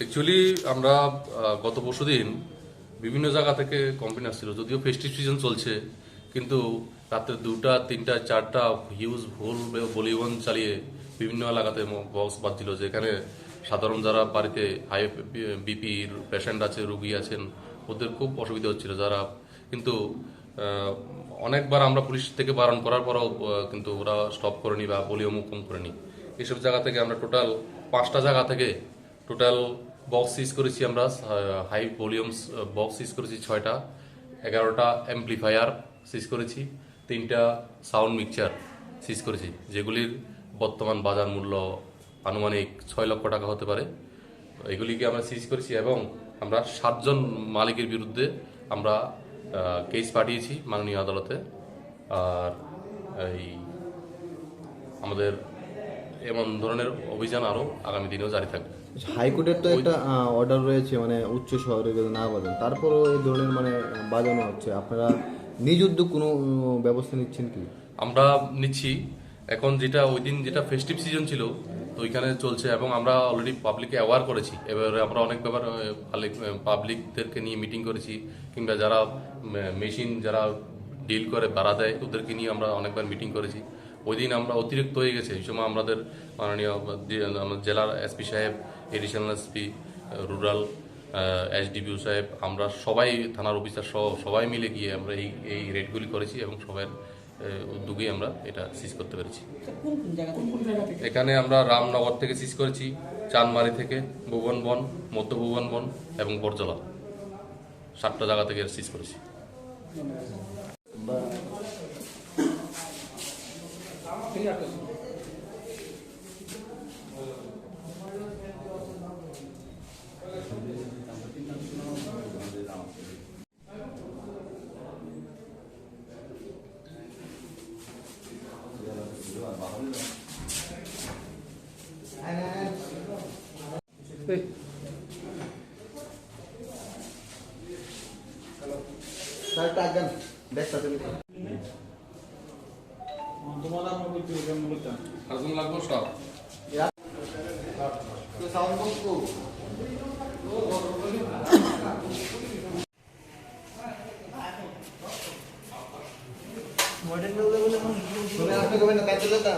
Actually আমরা গত পরশু দিন বিভিন্ন জায়গা থেকে কমপ্লেন আসছিল। যদিও ফেস্টিভ সিজন চলছে, কিন্তু রাত্রে দুটা, তিনটা, চারটা হিউজ ভুল বলিউন চালিয়ে বিভিন্ন এলাকাতে বক্স বাজছিল যেখানে সাধারণ যারা বাড়িতে হাই বিপির পেশেন্ট আছে, রুগী আছেন, ওদের খুব অসুবিধা হচ্ছিল যারা। কিন্তু অনেকবার আমরা পুলিশ থেকে বারণ করার পরও কিন্তু ওরা স্টপ করেনি বা বলিও মুখ কম করেনি। এসব জায়গা থেকে আমরা টোটাল পাঁচটা জায়গা থেকে টোটাল বক্স সিজ করেছি আমরা হাই ভলিউমস বক্স সিজ করেছি ছয়টা, এগারোটা অ্যাম্পলিফায়ার সিজ করেছি, তিনটা সাউন্ড মিক্সচার সিজ করেছি, যেগুলির বর্তমান বাজার মূল্য আনুমানিক ছয় লক্ষ টাকা হতে পারে। এগুলিকে আমরা সিজ করেছি এবং আমরা সাতজন মালিকের বিরুদ্ধে আমরা কেস পাঠিয়েছি মাননীয় আদালতে। আর এই আমাদের এমন ধরনের অভিযান আরও আগামী দিনেও জারি থাকবে। হাইকোর্টের তো একটা অর্ডার রয়েছে মানে উচ্চ শহরে না বাজান তারপরও এই ধরনের মানে বাজানো হচ্ছে। আপনারা নিজ উদ্যোগ কোনো ব্যবস্থা নিচ্ছেন কি? আমরা নিচ্ছি। এখন যেটা ওই দিন যেটা ফেস্টিভ সিজন ছিল তো ওইখানে চলছে এবং আমরা অলরেডি পাবলিককে অ্যাওয়ার করেছি। এবারে আমরা অনেক ব্যাপার পাবলিকদেরকে নিয়ে মিটিং করেছি কিংবা যারা মেশিন যারা ডিল করে ভাড়া দেয় ওদেরকে নিয়ে আমরা অনেকবার মিটিং করেছি। ওই দিন আমরা অতিরিক্ত হয়ে গেছে। এই সময় আমাদের মাননীয় জেলার এসপি সাহেব এডিশনাল এসপি রুরাল এসডিপিও সাহেব, আমরা সবাই, থানার অফিসার সহ সবাই মিলে গিয়ে আমরা এই এই রেডগুলি করেছি এবং সবার উদ্যোগেই আমরা এটা সিজ করতে পেরেছি। এখানে আমরা রামনগর থেকে সিজ করেছি, চানমারি থেকে ভুবন বন মধ্য ভুবন বন এবং বরজলা সাতটা জায়গা থেকে সিজ করেছি। ঠিক আছে এই, স্যার টাকা দেখতে তোমার নাম বলতে मग বলতাম আরেকজন লাগবো সব। সাউন্ড বক্স কো। মডেল বলে বলে তুমি আপনি কবেন না? কাজ চলে তা?